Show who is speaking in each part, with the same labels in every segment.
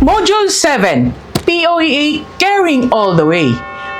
Speaker 1: Module 7, POEA Caring All the Way.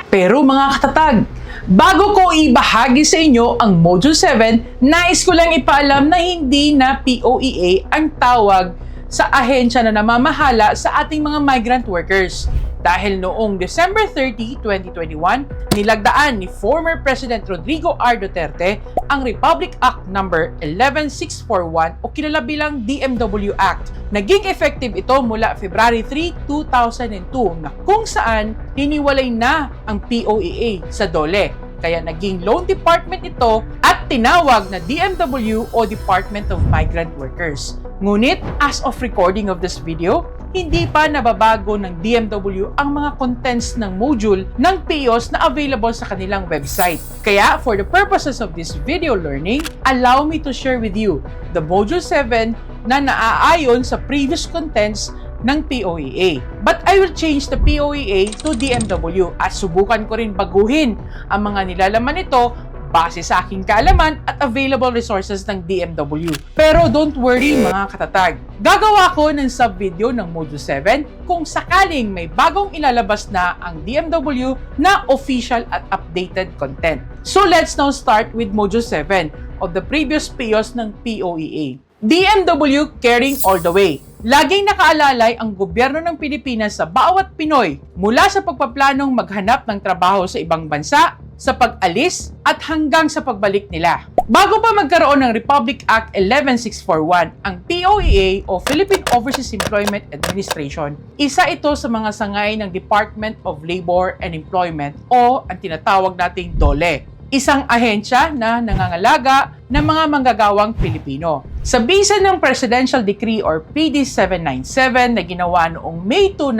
Speaker 1: Pero mga katatag, bago ko ibahagi sa inyo ang Module 7, nais ko lang ipaalam na hindi na POEA ang tawag sa ahensya na namamahala sa ating mga migrant workers. Dahil noong December 30, 2021, nilagdaan ni former President Rodrigo R. Duterte ang Republic Act No. 11641 o kilala bilang DMW Act. Naging effective ito mula February 3, 2002 na kung saan hiniwalay na ang POEA sa DOLE. Kaya naging loan department ito at tinawag na DMW o Department of Migrant Workers. Ngunit as of recording of this video, hindi pa nababago ng DMW ang mga contents ng module ng PIOS na available sa kanilang website. Kaya for the purposes of this video learning, allow me to share with you the Module 7 na naaayon sa previous contents ng POEA. But I will change the POEA to DMW at subukan ko rin baguhin ang mga nilalaman nito base sa aking kaalaman at available resources ng DMW. Pero don't worry mga katatag. Gagawa ko ng sub-video ng Module 7 kung sakaling may bagong ilalabas na ang DMW na official at updated content. So let's now start with Module 7 of the previous PIOS ng POEA. DMW Caring All the Way. Laging nakaalalay ang gobyerno ng Pilipinas sa bawat Pinoy mula sa pagpaplanong maghanap ng trabaho sa ibang bansa, sa pag-alis at hanggang sa pagbalik nila. Bago pa magkaroon ng Republic Act 11641, ang POEA o Philippine Overseas Employment Administration, isa ito sa mga sangay ng Department of Labor and Employment o ang tinatawag nating DOLE isang ahensya na nangangalaga ng mga manggagawang Pilipino. Sa bisa ng Presidential Decree or PD 797 na ginawa noong May 2,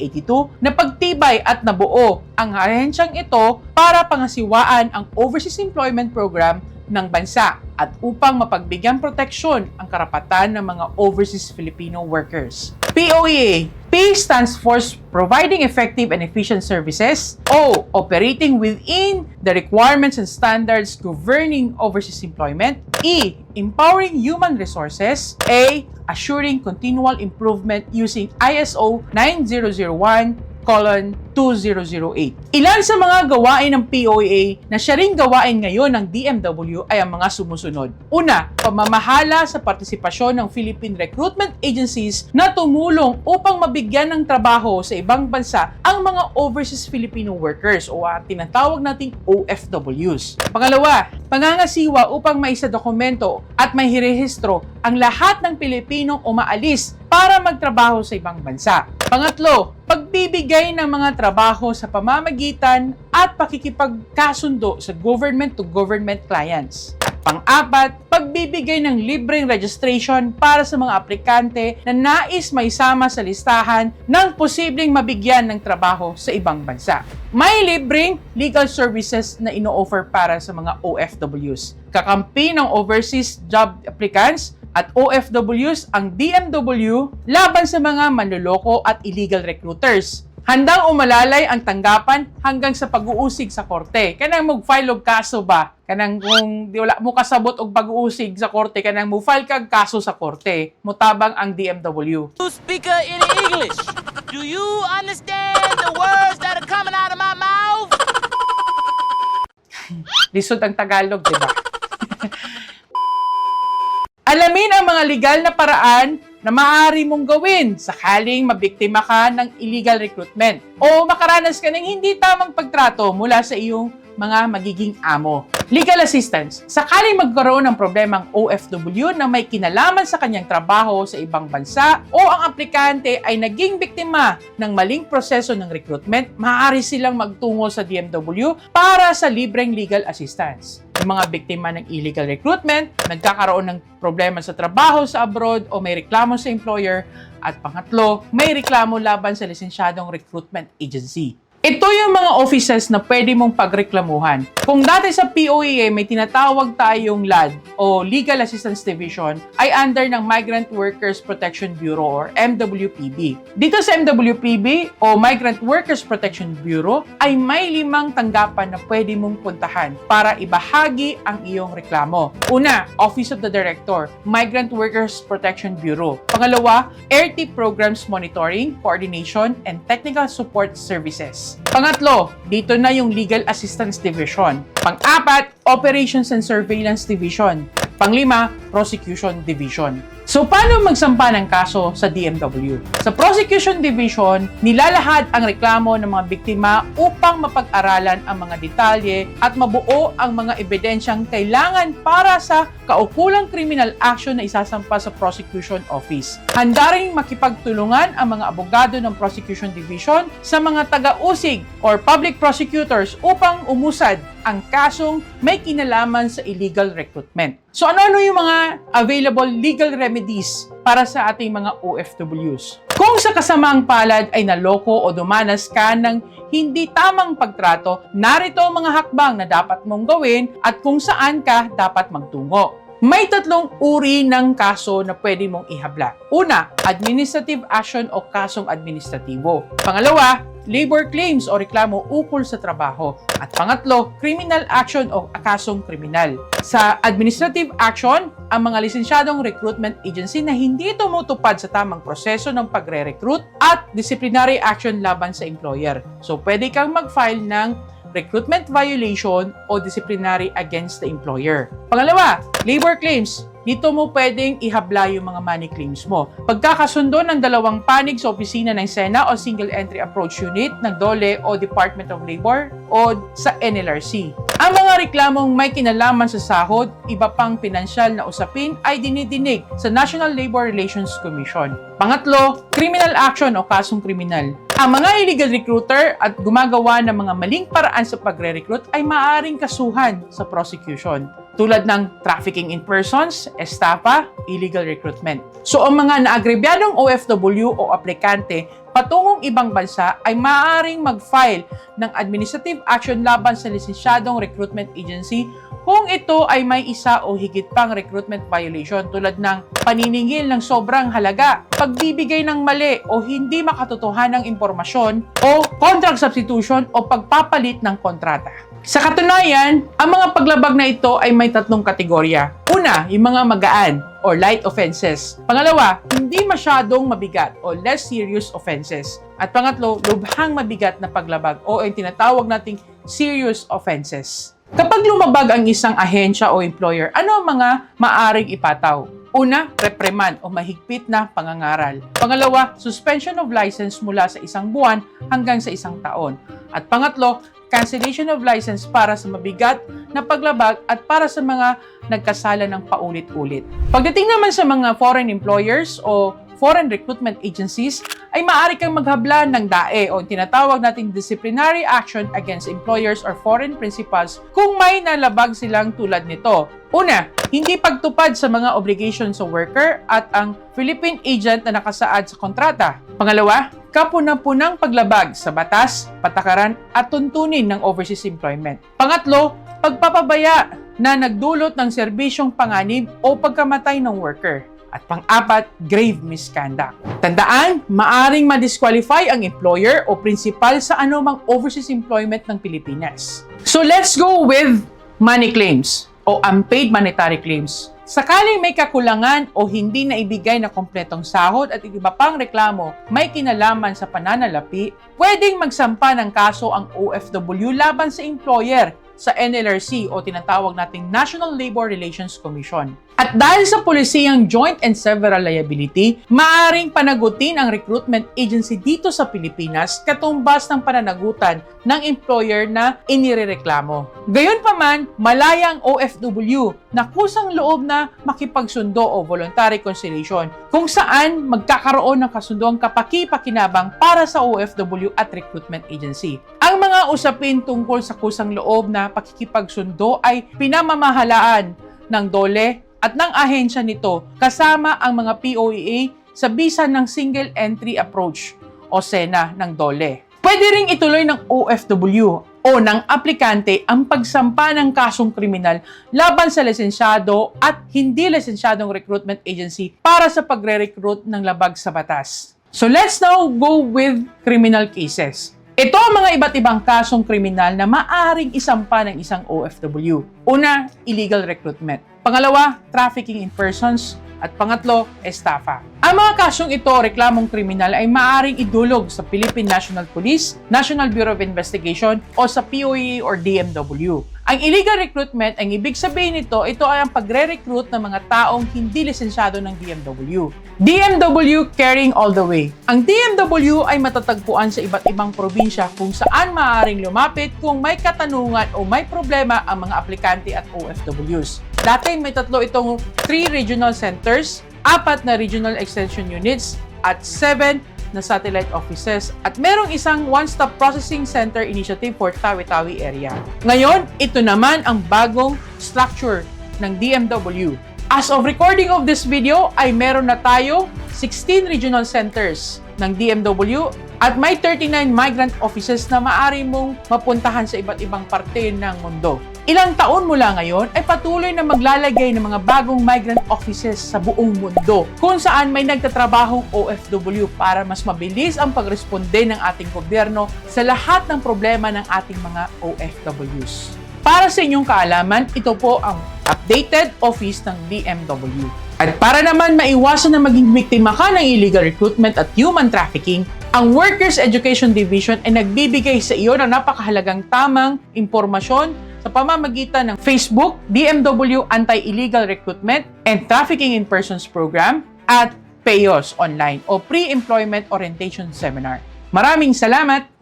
Speaker 1: 1982, napagtibay at nabuo ang ahensyang ito para pangasiwaan ang Overseas Employment Program ng bansa at upang mapagbigyan proteksyon ang karapatan ng mga overseas Filipino workers. POEA P stands for Providing Effective and Efficient Services. O. Operating within the requirements and standards governing overseas employment. E. Empowering human resources. A. Assuring continual improvement using ISO 9001 colon 2008. Ilan sa mga gawain ng POA na siya ring gawain ngayon ng DMW ay ang mga sumusunod. Una, pamamahala sa partisipasyon ng Philippine Recruitment Agencies na tumulong upang mabigyan ng trabaho sa ibang bansa ang mga overseas Filipino workers o ang tinatawag nating OFWs. Pangalawa, pangangasiwa upang maisa dokumento at may hirehistro ang lahat ng Pilipinong umaalis para magtrabaho sa ibang bansa. Pangatlo, pagbibigay ng mga trabaho sa pamamagitan at pakikipagkasundo sa government-to-government clients. At pang-apat, pagbibigay ng libreng registration para sa mga aplikante na nais may sama sa listahan ng posibleng mabigyan ng trabaho sa ibang bansa. May libreng legal services na ino-offer para sa mga OFWs. Kakampi ng overseas job applicants at OFWs ang DMW laban sa mga manloloko at illegal recruiters. Handang umalalay ang tanggapan hanggang sa pag-uusig sa korte. Kanang mag-file og kaso ba? Kanang kung di wala mo kasabot og pag-uusig sa korte, kanang mo file kag kaso sa korte. Mutabang ang DMW.
Speaker 2: You speaker in English. Do you understand the words that are coming out of my mouth?
Speaker 1: Lisod ang Tagalog, di ba? Alamin ang mga legal na paraan na maaari mong gawin sakaling mabiktima ka ng illegal recruitment o makaranas ka ng hindi tamang pagtrato mula sa iyong mga magiging amo. Legal assistance. Sakaling magkaroon ng problemang OFW na may kinalaman sa kanyang trabaho sa ibang bansa o ang aplikante ay naging biktima ng maling proseso ng recruitment, maaari silang magtungo sa DMW para sa libreng legal assistance yung mga biktima ng illegal recruitment, nagkakaroon ng problema sa trabaho sa abroad o may reklamo sa employer, at pangatlo, may reklamo laban sa lisensyadong recruitment agency. Ito yung mga offices na pwede mong pagreklamuhan. Kung dati sa POEA may tinatawag tayong LAD o Legal Assistance Division ay under ng Migrant Workers Protection Bureau or MWPB. Dito sa MWPB o Migrant Workers Protection Bureau ay may limang tanggapan na pwede mong puntahan para ibahagi ang iyong reklamo. Una, Office of the Director, Migrant Workers Protection Bureau. Pangalawa, RT Programs Monitoring, Coordination, and Technical Support Services. Pangatlo, dito na yung Legal Assistance Division. Pang-apat, Operations and Surveillance Division. Panglima, Prosecution Division. So, paano magsampa ng kaso sa DMW? Sa Prosecution Division, nilalahad ang reklamo ng mga biktima upang mapag-aralan ang mga detalye at mabuo ang mga ebidensyang kailangan para sa kaukulang criminal action na isasampa sa Prosecution Office. Handa rin makipagtulungan ang mga abogado ng Prosecution Division sa mga taga-usig or public prosecutors upang umusad ang kasong may kinalaman sa illegal recruitment. So ano-ano yung mga available legal remedies para sa ating mga OFWs? Kung sa kasamaang palad ay naloko o dumanas ka ng hindi tamang pagtrato, narito ang mga hakbang na dapat mong gawin at kung saan ka dapat magtungo. May tatlong uri ng kaso na pwede mong ihabla. Una, administrative action o kasong administratibo. Pangalawa, labor claims o reklamo ukol sa trabaho. At pangatlo, criminal action o kasong kriminal. Sa administrative action, ang mga lisensyadong recruitment agency na hindi tumutupad sa tamang proseso ng pagre-recruit at disciplinary action laban sa employer. So, pwede kang mag-file ng recruitment violation o disciplinary against the employer. Pangalawa, labor claims. Dito mo pwedeng ihabla yung mga money claims mo. Pagkakasundo ng dalawang panig sa opisina ng SENA o Single Entry Approach Unit ng DOLE o Department of Labor o sa NLRC. Ang mga reklamong may kinalaman sa sahod, iba pang pinansyal na usapin ay dinidinig sa National Labor Relations Commission. Pangatlo, criminal action o kasong kriminal. Ang mga illegal recruiter at gumagawa ng mga maling paraan sa pagre-recruit ay maaaring kasuhan sa prosecution tulad ng trafficking in persons, estafa, illegal recruitment. So ang mga naagrebyadong OFW o aplikante patungong ibang bansa ay maaaring mag-file ng administrative action laban sa lisensyadong recruitment agency kung ito ay may isa o higit pang recruitment violation tulad ng paniningil ng sobrang halaga, pagbibigay ng mali o hindi makatotohanang impormasyon o contract substitution o pagpapalit ng kontrata. Sa katunayan, ang mga paglabag na ito ay may tatlong kategorya. Una, yung mga magaan or light offenses. Pangalawa, hindi masyadong mabigat o less serious offenses. At pangatlo, lubhang mabigat na paglabag o yung tinatawag nating serious offenses. Kapag lumabag ang isang ahensya o employer, ano ang mga maaring ipataw? Una, reprimand o mahigpit na pangangaral. Pangalawa, suspension of license mula sa isang buwan hanggang sa isang taon. At pangatlo, cancellation of license para sa mabigat na paglabag at para sa mga nagkasala ng paulit-ulit. Pagdating naman sa mga foreign employers o foreign recruitment agencies, ay maaari kang maghabla ng DAE o tinatawag nating disciplinary action against employers or foreign principals kung may nalabag silang tulad nito. Una, hindi pagtupad sa mga obligation sa worker at ang Philippine agent na nakasaad sa kontrata. Pangalawa, kapuna-punang paglabag sa batas, patakaran at tuntunin ng overseas employment. Pangatlo, pagpapabaya na nagdulot ng serbisyong panganib o pagkamatay ng worker. At pang-apat, grave misconduct. Tandaan, maaring ma-disqualify ang employer o principal sa anumang overseas employment ng Pilipinas. So let's go with money claims o unpaid monetary claims. Sakaling may kakulangan o hindi na ibigay na kompletong sahod at iba pang reklamo may kinalaman sa pananalapi, pwedeng magsampa ng kaso ang OFW laban sa employer sa NLRC o tinatawag nating National Labor Relations Commission. At dahil sa polisiyang joint and several liability, maaring panagutin ang recruitment agency dito sa Pilipinas katumbas ng pananagutan ng employer na inirereklamo. Gayunpaman, malaya ang OFW na kusang loob na makipagsundo o voluntary conciliation kung saan magkakaroon ng kasundoang kapaki-pakinabang para sa OFW at recruitment agency. Ang mga usapin tungkol sa kusang loob na pakikipagsundo ay pinamamahalaan ng DOLE at ng ahensya nito kasama ang mga POEA sa bisa ng Single Entry Approach o SENA ng DOLE. Pwede ring ituloy ng OFW o ng aplikante ang pagsampa ng kasong kriminal laban sa lisensyado at hindi lisensyadong recruitment agency para sa pagre-recruit ng labag sa batas. So let's now go with criminal cases. Ito ang mga iba't ibang kasong kriminal na maaring isampa ng isang OFW. Una, illegal recruitment. Pangalawa, trafficking in persons. At pangatlo, estafa. Ang mga kasyong ito, reklamong kriminal, ay maaring idulog sa Philippine National Police, National Bureau of Investigation o sa POE or DMW. Ang illegal recruitment, ang ibig sabihin nito, ito ay ang pagre-recruit ng mga taong hindi lisensyado ng DMW. DMW carrying all the way. Ang DMW ay matatagpuan sa iba't ibang probinsya kung saan maaaring lumapit kung may katanungan o may problema ang mga aplikante at OFWs. Dati may tatlo itong 3 regional centers, apat na regional extension units, at 7 na satellite offices at merong isang one-stop processing center initiative for Tawi-Tawi area. Ngayon, ito naman ang bagong structure ng DMW. As of recording of this video, ay meron na tayo 16 regional centers ng DMW at may 39 migrant offices na maaari mong mapuntahan sa iba't ibang parte ng mundo. Ilang taon mula ngayon ay patuloy na maglalagay ng mga bagong migrant offices sa buong mundo kung saan may nagtatrabahong OFW para mas mabilis ang pagresponde ng ating gobyerno sa lahat ng problema ng ating mga OFWs. Para sa inyong kaalaman, ito po ang updated office ng DMW. At para naman maiwasan na maging biktima ka ng illegal recruitment at human trafficking, ang Workers Education Division ay nagbibigay sa iyo ng napakahalagang tamang impormasyon sa pamamagitan ng Facebook, DMW Anti-Illegal Recruitment and Trafficking in Persons Program at PEOS Online o Pre-Employment Orientation Seminar. Maraming salamat!